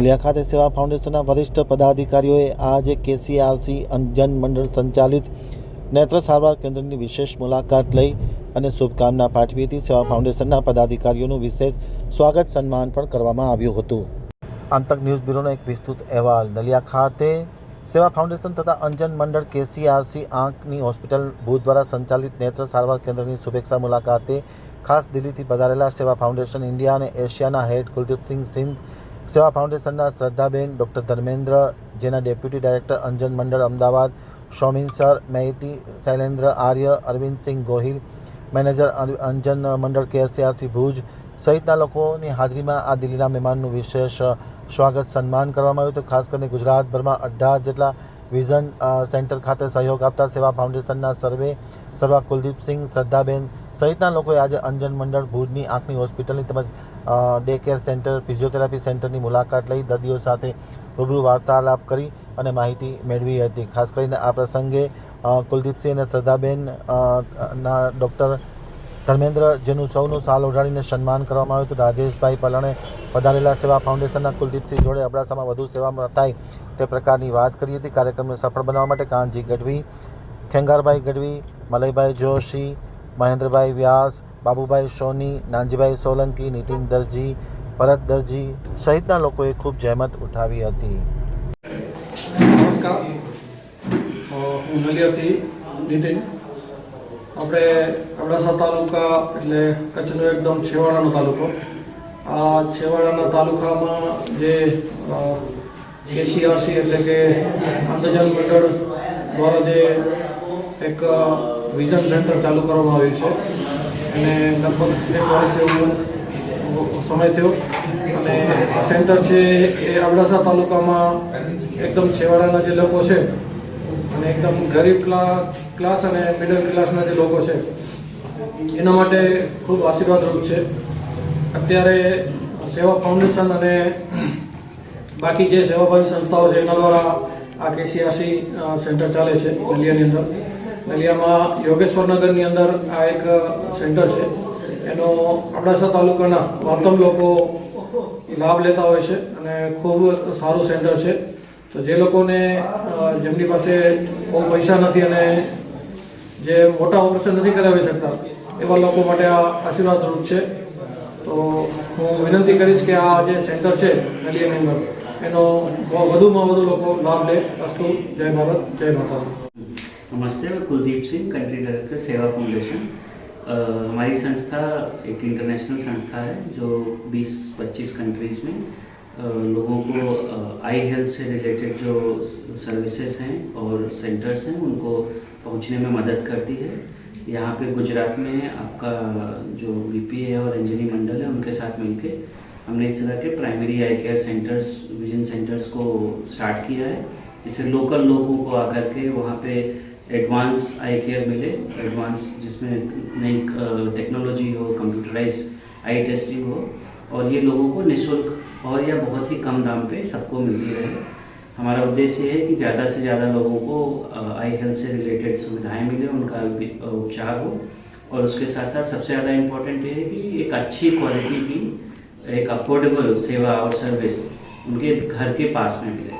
નલિયા ખાતે સેવા ફાઉન્ડેશનના વરિષ્ઠ પદાધિકારીઓએ આજે કેસીઆરસી અંજન મંડળ સંચાલિત નેત્ર સારવાર કેન્દ્રની વિશેષ મુલાકાત લઈ અને શુભકામના પાઠવી હતી. સેવા ફાઉન્ડેશનના પદાધિકારીઓનું વિશેષ સ્વાગત સન્માન પણ કરવામાં આવ્યું હતું. આંતક ન્યૂઝ બ્યુરોનો એક વિસ્તૃત અહેવાલ. નલિયા ખાતે સેવા ફાઉન્ડેશન તથા અંજન મંડળ કેસીઆરસી આંખની હોસ્પિટલ ભુજ દ્વારા સંચાલિત નેત્ર સારવાર કેન્દ્રની શુભેચ્છા મુલાકાતે ખાસ દિલ્હીથી પધારેલા સેવા ફાઉન્ડેશન ઇન્ડિયા અને એશિયાના હેડ કુલદીપસિંહ સિંધ સેવા ફાઉન્ડેશનના શ્રદ્ધાબેન ડૉક્ટર ધર્મેન્દ્ર, જેના deputy director Anjan Mandal Ahmedabad, Shomin sir Maiti Shailendra Arya, Arvindsinh Gohil, manager Anjan Mandal KCRC Bhuj સહિતના લોકોની હાજરીમાં આ દિલ્હીના મહેમાનનું વિશેષ સ્વાગત, સન્માન કરવામાં આવ્યું હતું. ખાસ કરીને ગુજરાતભરમાં અઢાર જેટલા વિઝન સેન્ટર ખાતે સહયોગ આપતા સેવા ફાઉન્ડેશનના સર્વે સર્વા કુલદીપસિંહ શ્રદ્ધાબેન સહિતના લોકોએ આજે અંજન મંડળ ભુજની આંખની હોસ્પિટલની તેમજ ડે કેર સેન્ટર, ફિઝિયોથેરાપી સેન્ટરની મુલાકાત લઈ દર્દીઓ સાથે રૂબરૂ વાર્તાલાપ કરી અને માહિતી મેળવી હતી. ખાસ કરીને આ પ્રસંગે કુલદીપસિંહ અને શ્રદ્ધાબેન ના, ડૉક્ટર ધર્મેન્દ્ર, જેનું સૌનું સાલ ઓઢાડીને સન્માન કરવામાં આવ્યું હતું. રાજેશભાઈ પલણે પધારેલા સેવા ફાઉન્ડેશનના કુલદીપસિંહ જોડે અબડાસામાં વધુ સેવા થાય તે પ્રકારની વાત કરી હતી. કાર્યક્રમને સફળ બનાવવા માટે કાનજી ગઢવી, ખેંગારભાઈ ગઢવી, મલયભાઈ જોશી, મહેન્દ્રભાઈ વ્યાસ, બાબુભાઈ સોની, નાનજીભાઈ સોલંકી, નીતિન દરજી, ભરત દરજી સહિતના લોકોએ ખૂબ જહેમત ઉઠાવી હતી. નમસ્કાર. નીતિન. આપણે અબડાસા તાલુકા એટલે કચ્છનો એકદમ છેવાડાનો તાલુકો. આ છેવાડાના તાલુકામાં જે કેસીઆરસી એટલે કે આંતરજન મંડળ દ્વારા જે એક વિઝન સેન્ટર ચાલુ કરવામાં આવ્યું છે. અને લગભગ એક વર્ષ જેવું સમય થયો. અને આ સેન્ટર છે એ અબડાસા તાલુકામાં એકદમ છેવાડાના જે લોકો છે અને એકદમ ગરીબ ક્લાસ અને મિડલ ક્લાસના જે લોકો છે, એના માટે ખૂબ આશીર્વાદરૂપ છે. અત્યારે સેવા ફાઉન્ડેશન અને બાકી જે સેવાભાવી સંસ્થાઓ છે, એના દ્વારા આ કેસીઆરસી સેન્ટર ચાલે છે, નલિયાની અંદર. નલિયામાં યોગેશ્વરનગરની અંદર આ એક સેન્ટર છે. એનો અબડાસા તાલુકાના મહત્તમ લોકો લાભ લેતા હોય છે અને ખૂબ સારું સેન્ટર છે. તો જે લોકોને અ, જેમની પાસે બહુ પૈસા નથી અને જે મોટા ઓપરેશન નથી કરાવી શકતા એવા લોકો માટે આ આશીર્વાદરૂપ છે તો હું વિનંતી કરીશ કે આ જે સેન્ટર છે નલિયાની અંદર એનો વધુમાં વધુ લોકો લાભ લે અસ્તુ જય ભારત જય માતા नमस्ते मैं Kuldeep Singh country director Seva foundation अ, हमारी संस्था एक इंटरनेशनल संस्था है जो 20-25 कंट्रीज में अ, लोगों को आई हेल्थ से रिलेटेड जो सर्विसेज़ हैं और सेंटर्स हैं, उनको पहुँचने में मदद करती है। यहाँ पे गुजरात में आपका जो वीपी है और अंजलि मंडल है, उनके साथ मिलके हमने इस तरह के primary eye care centres vision centres को स्टार्ट किया है। जिससे लोकल लोगों को आकर के वहाँ पे एडवांस आई केयर मिले। एडवांस जिसमें नई टेक्नोलॉजी हो कंप्यूटराइज आई टेस्टिंग हो। और ये लोगों को निःशुल्क और या बहुत ही कम दाम पे सबको मिलती रहे। हमारा उद्देश्य है कि ज़्यादा से ज़्यादा लोगों को आई हेल्थ से रिलेटेड सुविधाएँ मिले, उनका उपचार हो। और उसके साथ साथ सबसे ज़्यादा इम्पोर्टेंट ये है कि एक अच्छी क्वालिटी की, एक अफोर्डेबल सेवा और सर्विस उनके घर के पास में मिले।